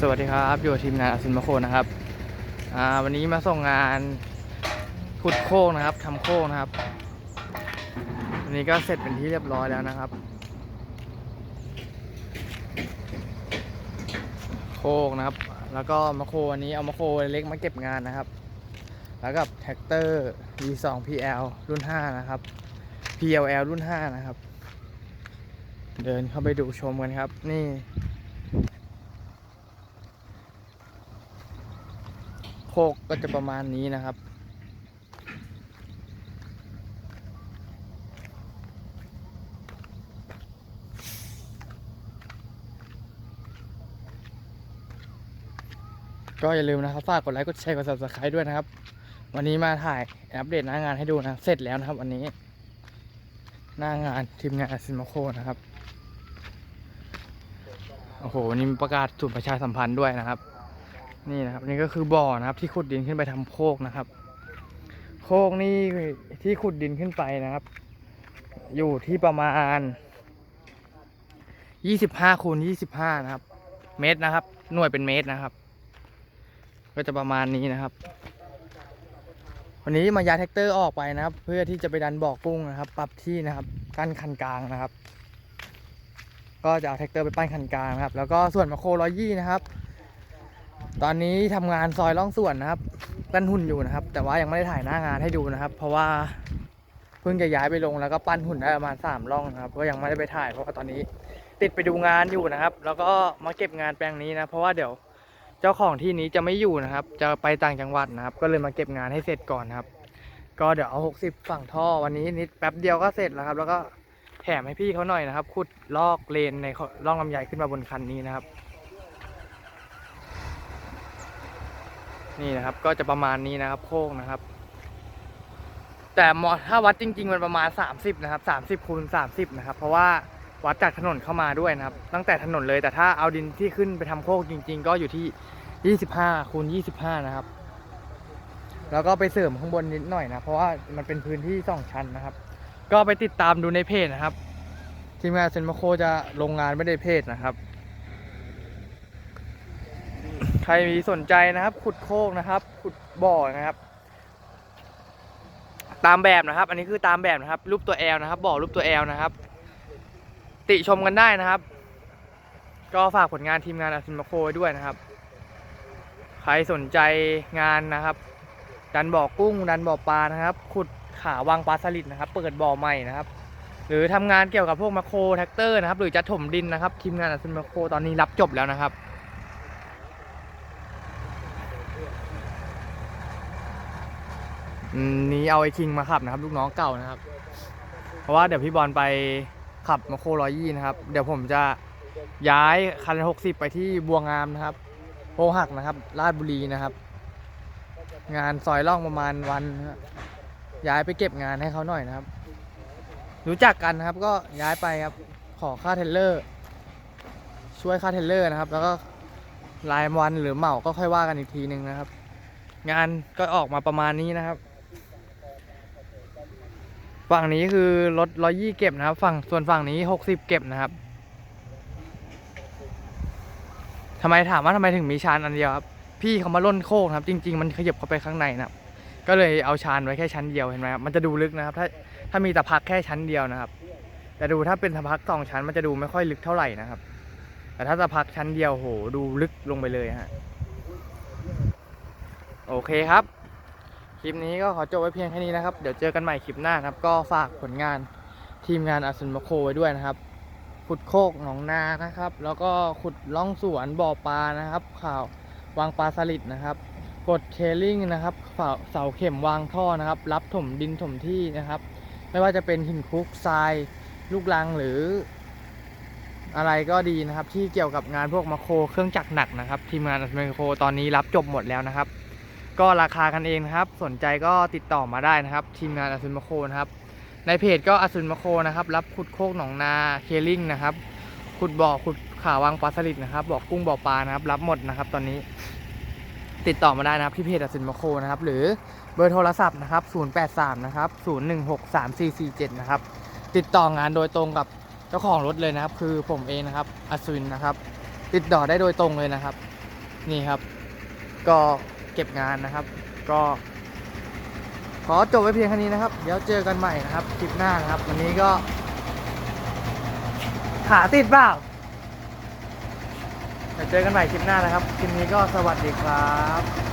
สวัสดีครับอยู่ทีมงานอสุนมาโคนะครับวันนี้มาส่งงานขุดโค้งนะครับทำโค้งนะครับ วันนี้ก็เสร็จเป็นที่เรียบร้อยแล้วนะครับ โค้งนะครับ แล้วก็มาโควันนี้เอามาโคเล็กมาเก็บงานนะครับ แล้วกับแท็กเตอร์ V2 PL รุ่น 5 นะครับ PLL รุ่น 5 นะครับ เดินเข้าไปดูชมกันครับ นี่ คกก็จะประมาณนี้นะครับ ก็อย่าลืมนะครับฝากกดไลค์กดแชร์กด subscribe ด้วยนะครับ วันนี้มาถ่ายอัปเดตหน้างานให้ดูนะ เสร็จแล้วนะครับวันนี้ หน้างานทีมงานซินมาโคนะครับโอ้โหนี่ประกาศจุดประชาสัมพันธ์ด้วยนะครับ นี่นะครับนี่ก็คือบ่อนะครับ ที่ขุดดินขึ้นไปทำโคกนะครับ โคกนี่ที่ขุดดินขึ้นไปนะครับ อยู่ที่ประมาณยี่สิบห้าคูณยี่สิบห้านะครับ เมตรนะครับ หน่วยเป็นเมตรนะครับ ก็จะประมาณนี้นะครับ วันนี้มายาแท็กเตอร์ออกไปนะครับ เพื่อที่จะไปดันบ่อกุ้งนะครับ ปรับที่นะครับกั้นคันกลางนะครับ ก็จะเอาแท็กเตอร์ไปปั้นคันกลางนะครับ แล้วก็ส่วนมาโคร้อยยี่นะครับ ตอนนี้ทำงานซอยล่องส่วนนะครับปั้นหุ่นอยู่นะครับ แต่ว่ายังไม่ได้ถ่ายหน้างานให้ดูนะครับ เพราะว่าเพิ่งจะย้ายไปลงแล้วก็ปั้นหุ่นได้ประมาณสามล่องนะครับ ก็ยังไม่ได้ไปถ่าย เพราะว่าตอนนี้ติดไปดูงานอยู่นะครับ แล้วก็มาเก็บงานแปลงนี้นะ เพราะว่าเดี๋ยวเจ้าของที่นี้จะไม่อยู่นะครับ จะไปต่างจังหวัดนะครับ ก็เลยมาเก็บงานให้เสร็จก่อนนะครับ ก็เดี๋ยวเอาหกสิบฝั่งท่อวันนี้นิดแป๊บเดียวก็เสร็จแล้วครับ แล้วก็แถมให้พี่เขาหน่อยนะครับขุดลอกเลนในร่องลำไยขึ้นมาบนคันนี้นะครับ นี่นะครับ ก็จะประมาณนี้นะครับ โค้งนะครับ แต่มอถ้าวัดจริง ๆ มันประมาณ 30 นะครับ 30คูณ30 นะครับ เพราะว่าวัดจากถนนเข้ามาด้วยนะครับ ตั้งแต่ถนนเลยแต่ถ้าเอาดินที่ขึ้นไปทำโค้งจริง ๆ ก็อยู่ที่ 25คูณ25 นะครับ แล้วก็ไปเสริมข้างบนนิดหน่อยนะ เพราะว่ามันเป็นพื้นที่สองชั้นนะครับ ก็ไปติดตามดูในเพจนะครับทีมงานเซนมาโคจะลงงานไม่ได้เพจนะครับ ใครมีสนใจนะครับ ขุดโคกนะครับ ขุดบ่อนะครับ ตามแบบนะครับ อันนี้คือตามแบบนะครับ รูปตัวแอลนะครับ บ่อรูปตัวแอลนะครับ ติชมกันได้นะครับ ก็ฝากผลงานทีมงานอาซินมาโคด้วยนะครับ ใครสนใจงานนะครับ ดันบ่อกุ้ง ดันบ่อปลานะครับ ขุดขาวางปลาสลิดนะครับ เปิดบ่อใหม่นะครับ หรือทำงานเกี่ยวกับพวกมาโครแท็กเตอร์นะครับ หรือจะถมดินนะครับ ทีมงานอาซินมาโคตอนนี้รับจบแล้วนะครับ อืม นี้เอาไอ้คิงมาขับนะครับ ลูกน้องเก่านะครับ เพราะว่าเดี๋ยวพี่บอลไปขับมาโคร้อยยี่นะครับ เดี๋ยวผมจะย้ายคันหกสิบไปที่บัวงามนะครับโพหักนะครับราชบุรีนะครับ งานซอยล่องประมาณวันย้ายไปเก็บงานให้เขาหน่อยนะครับ รู้จักกันนะครับก็ย้ายไปครับขอค่าเทรลเลอร์ ช่วยค่าเทรลเลอร์นะครับ แล้วก็รายวันหรือเหมาก็ค่อยว่ากันอีกทีหนึ่งนะครับ งานก็ออกมาประมาณนี้นะครับ ฝั่งนี้คือรถร้อยยี่เก็บนะครับ ฝั่งส่วนฝั่งนี้หกสิบเก็บนะครับทำไมถามว่าทำไมถึงมีชานอันเดียวครับพี่เขามาล่นโค้งครับ จริง ๆ มันขยับเข้าไปข้างในนะครับ ก็เลยเอาชานไว้แค่ชั้นเดียวเห็นไหมครับมันจะดูลึกนะครับ ถ้าถ้ามีตะพักแค่ชั้นเดียวนะครับ แต่ดูถ้าเป็นตะพักสองชั้นมันจะดูไม่ค่อยลึกเท่าไหร่นะครับ แต่ถ้าตะพักชั้นเดียวโหดูลึกลงไปเลยฮะโอเคครับ ลิปนี้ก็ขอจบไว้เพียงแค่นี้นะครับ เดี๋ยวเจอกันใหม่คลิปหน้านะครับ ก็ฝากผลงานทีมงานอาซุนมาโคไว้ด้วยนะครับ ขุดโคกหนองนานะครับ แล้วก็ขุดล่องสวนบ่อปลานะครับ ข่าววางปลาสลิดนะครับกดเคลิ่งนะครับเสาเข็มวางท่อนะครับ รับถมดินถมที่นะครับ ไม่ว่าจะเป็นหินคุกทราย ลูกรังหรือ อะไรก็ดีนะครับ ที่เกี่ยวกับงานพวกมาโครเครื่องจักรหนักนะครับ ทีมงานอาซุนมาโคตอนนี้รับจบหมดแล้วนะครับ ก็ราคากันเองนะครับ สนใจก็ติดต่อมาได้นะครับ ทีมงานอสุนมาโคนะครับ ในเพจก็อสุนมาโคนะครับ รับขุดโคกหนองนาเคลิ่งนะครับขุดบ่อขุดขาวางปลาสลิดนะครับบ่อกุ้งบ่อปลานะครับ รับหมดนะครับ ตอนนี้ติดต่อมาได้นะครับที่เพจอสุนมาโคนะครับ หรือเบอร์โทรศัพท์นะครับ 083 นะครับ 0163447 นะครับ ติดต่องานโดยตรงกับเจ้าของรถเลยนะครับ คือผมเองนะครับอสุนนะครับ ติดต่อได้โดยตรงเลยนะครับ นี่ครับ ก็ เก็บงานนะครับ ก็ ขอจบไว้เพียงแค่นี้นะครับ เดี๋ยวเจอกันใหม่นะครับคลิปหน้านะครับ วันนี้ก็ขาติดเปล่าเดี๋ยวเจอกันใหม่คลิปหน้านะครับคลิปนี้ก็สวัสดีครับ